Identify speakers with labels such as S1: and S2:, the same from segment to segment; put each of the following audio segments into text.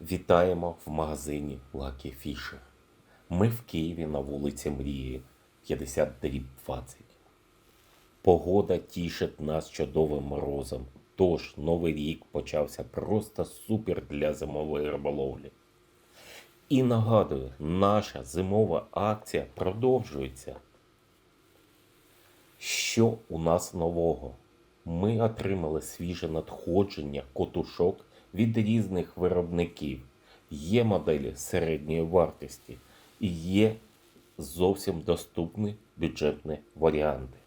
S1: Вітаємо в магазині Lucky Fisher. Ми в Києві на вулиці Мрії 50 дріб 20. Погода тішить нас чудовим морозом. Тож новий рік почався просто супер для зимової риболовлі. І нагадую, наша зимова акція продовжується. Що у нас нового? Ми отримали свіже надходження котушок від різних виробників. Є моделі середньої вартості і є зовсім доступні бюджетні варіанти.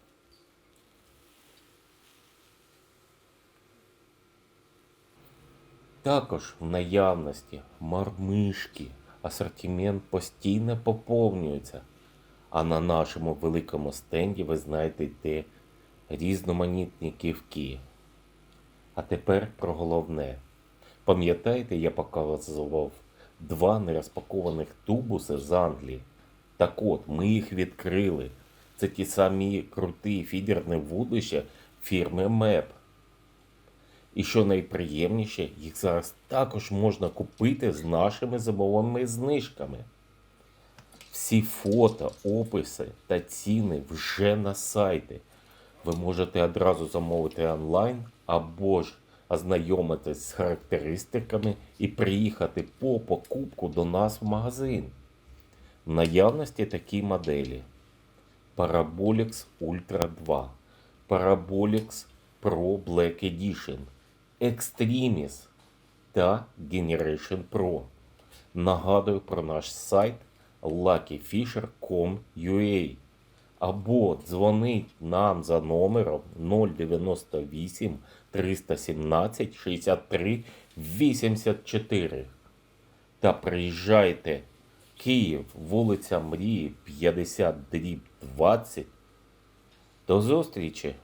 S1: Також в наявності мармишки. Асортимент постійно поповнюється. А на нашому великому стенді ви знайдете різноманітні ківки. А тепер про головне. Пам'ятаєте, я показував два нерозпакованих тубуси з Англії? Так от, ми їх відкрили. Це ті самі круті фідерні вудища фірми МЕП. І що найприємніше, їх зараз також можна купити з нашими зимовими знижками. Всі фото, описи та ціни вже на сайті. Ви можете одразу замовити онлайн або ж ознайомитись з характеристиками і приїхати по покупку до нас в магазин. В наявності такі моделі: Parabolix Ultra 2, Parabolix Pro Black Edition, Extremis та Generation Pro. Нагадую про наш сайт luckyfisher.com.ua або дзвонить нам за номером 098 317 63 84 та приїжджайте Київ, вулиця Мрії 50 дріб 20. До зустрічі!